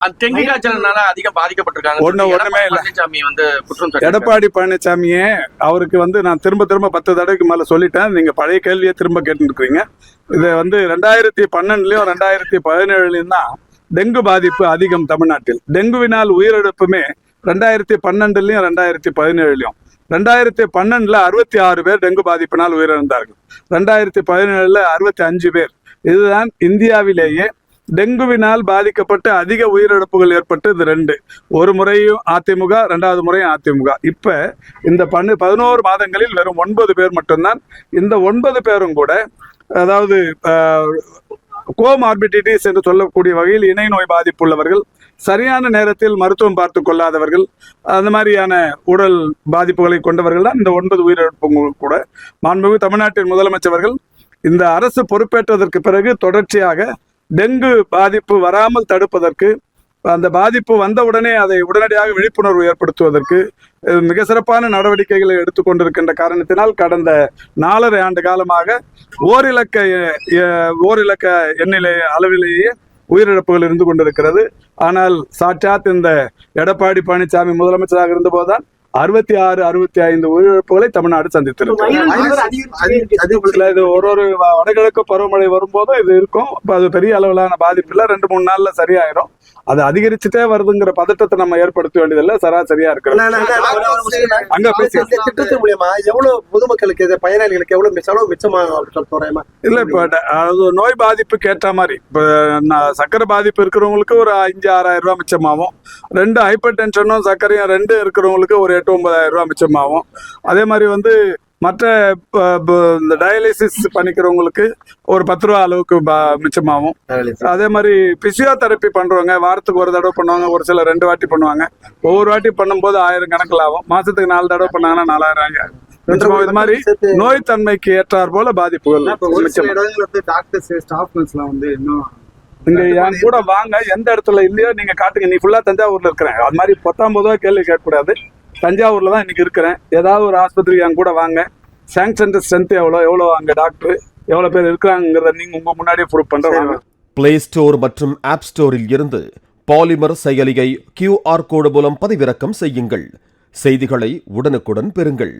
Dengue காய்ச்சல்னால அதிகம் பாதிக்கப்பட்டிருக்காங்க ஒண்ணு- ஒண்ணுமே பழனிசாமி வந்து குற்றம் எடப்பாடி பழனிசாமியே அவருக்கு வந்து நான் திரும்ப திரும்ப பத்து தடவைக்கு மேல சொல்லிட்டேன். நீங்க பழைய கேள்வியை திரும்ப கேட்டுருக்கீங்க இது வந்து ரெண்டாயிரத்தி பன்னெண்டுலயும் ரெண்டாயிரத்தி பதினேழுலயும் தான் டெங்கு பாதிப்பு அதிகம் தமிழ்நாட்டில். டெங்குவினால் உயிரிழப்புமே ரெண்டாயிரத்தி பன்னெண்டுலயும் ரெண்டாயிரத்தி பதினேழுலயும். ரெண்டாயிரத்தி பன்னெண்டுல அறுபத்தி ஆறு பேர் டெங்கு பாதிப்பினால் உயிரிழந்தார்கள். ரெண்டாயிரத்தி பதினேழுல அறுபத்தி அஞ்சு பேர். இதுதான் இந்தியாவிலேயே டெங்குவினால் பாதிக்கப்பட்டு அதிக உயிரிழப்புகள் ஏற்பட்டு இது ரெண்டு. ஒரு முறையும் அதிமுக ரெண்டாவது முறையும் அதிமுக. இப்ப இந்த பன்னு பதினோரு மாதங்களில் வெறும் ஒன்பது பேர் மட்டும்தான். இந்த ஒன்பது பேரும் கூட அதாவது கோமார்பிடிட்டிஸ் என்று சொல்லக்கூடிய வகையில் இணை நோய் பாதிப்பு உள்ளவர்கள் சரியான நேரத்தில் மருத்துவம் பார்த்து கொள்ளாதவர்கள் அந்த மாதிரியான உடல் பாதிப்புகளை கொண்டவர்கள் தான் இந்த ஒன்பது உயிரிழப்புகள் கூட. மாண்புமிகு தமிழ்நாட்டின் முதலமைச்சர்கள் இந்த அரசு பொறுப்பேற்றதற்கு பிறகு தொடர்ச்சியாக டெங்கு பாதிப்பு வராமல் தடுப்பதற்கு அந்த பாதிப்பு வந்தவுடனே அதை உடனடியாக விழிப்புணர்வு ஏற்படுத்துவதற்கு மிக சிறப்பான நடவடிக்கைகளை எடுத்துக்கொண்டிருக்கின்ற காரணத்தினால் கடந்த நாலரை ஆண்டு காலமாக ஓரிலக்க ஓரிலக்க எண்ணிலே அளவிலேயே உயிரிழப்புகள் இருந்து கொண்டிருக்கிறது. ஆனால் சாட்சாத் இந்த எடப்பாடி பழனிசாமி முதலமைச்சராக இருந்தபோதுதான் அறுபத்தி ஆறு அறுபத்தி ஐந்து உயிரிழப்புகளை தமிழ்நாடு இது ஒரு ஒரு வடகிழக்கு பருவமழை வரும்போதும் இது இருக்கும். அது பெரிய அளவிலான பாதிப்பு இல்ல. ரெண்டு மூணு நாள்ல சரியாயிரும். அது அதிகரிச்சுட்டே வருதுங்கிற பதட்டத்தை நம்ம ஏற்படுத்த வேண்டியதில்ல. சராசரியா இருக்கிறது அங்க பேசி இந்த திட்டத்தின் மூலியமா எவ்வளவு பொதுமக்களுக்கு இது பயனாளிகளுக்கு எவ்வளவு செலவு மிச்சமாகும் இல்ல இப்ப அது நோய் பாதிப்புக்கு ஏற்ற மாதிரி. இப்ப சக்கரை பாதிப்பு இருக்கிறவங்களுக்கு ஒரு அஞ்சு ஆறாயிரம் ரூபாய் மிச்சமாகும். ரெண்டு ஹைப்பர் டென்ஷனும் சர்க்கரையும் ரெண்டு இருக்கிறவங்களுக்கு ஒரு எட்டு ஒன்பதாயிரம் ரூபாய் மிச்சமாகும். அதே மாதிரி வந்து மற்ற இந்த டயாலிசிஸ் பண்ணிக்கிறவங்களுக்கு ஒரு பத்து ரூபா அளவுக்கு மிச்சமாகும். அதே மாதிரி பிசியோதெரப்பி பண்றவங்க வாரத்துக்கு ஒரு தடவை பண்ணுவாங்க ஒரு சில ரெண்டு வாட்டி பண்ணுவாங்க. ஒவ்வொரு வாட்டி பண்ணும்போது ஆயிரம் கணக்கில் ஆகும் மாசத்துக்கு நாலு தடவை பண்ணாங்கன்னா நாலாயிரம். இது மாதிரி நோய் தன்மைக்கு ஏற்றார் போல பாதிப்புகள் வந்து இன்னும் இங்க என் கூட வாங்க எந்த இடத்துல இல்லையோ நீங்க காட்டுங்க. நீ ஃபுல்லா தஞ்சாவூர்ல இருக்கிறேன். அது மாதிரி பத்தாம் பொதுவா கேள்வி கேட்கக்கூடாது. தஞ்சாவூர்ல தான் இன்னைக்கு இருக்கிறேன். ஏதாவது ஒரு ஆஸ்பத்திரிக்கு என் கூட வாங்க. சாங்ஷன் ஸ்ட்ரென்த் எவ்வளோ எவ்வளோ அங்க டாக்டர் எவ்வளவு பேர் இருக்கிறாங்கிறத நீங்க உங்க முன்னாடியே ப்ரூவ் பண்ற வாங்க. பிளே ஸ்டோர் மற்றும் ஆப் ஸ்டோரில் இருந்து பாலிமர் செயலியை கியூஆர் கோடு மூலம் பதிவிறக்கம் செய்யுங்கள். செய்திகளை உடனுக்குடன் பெறுங்கள்.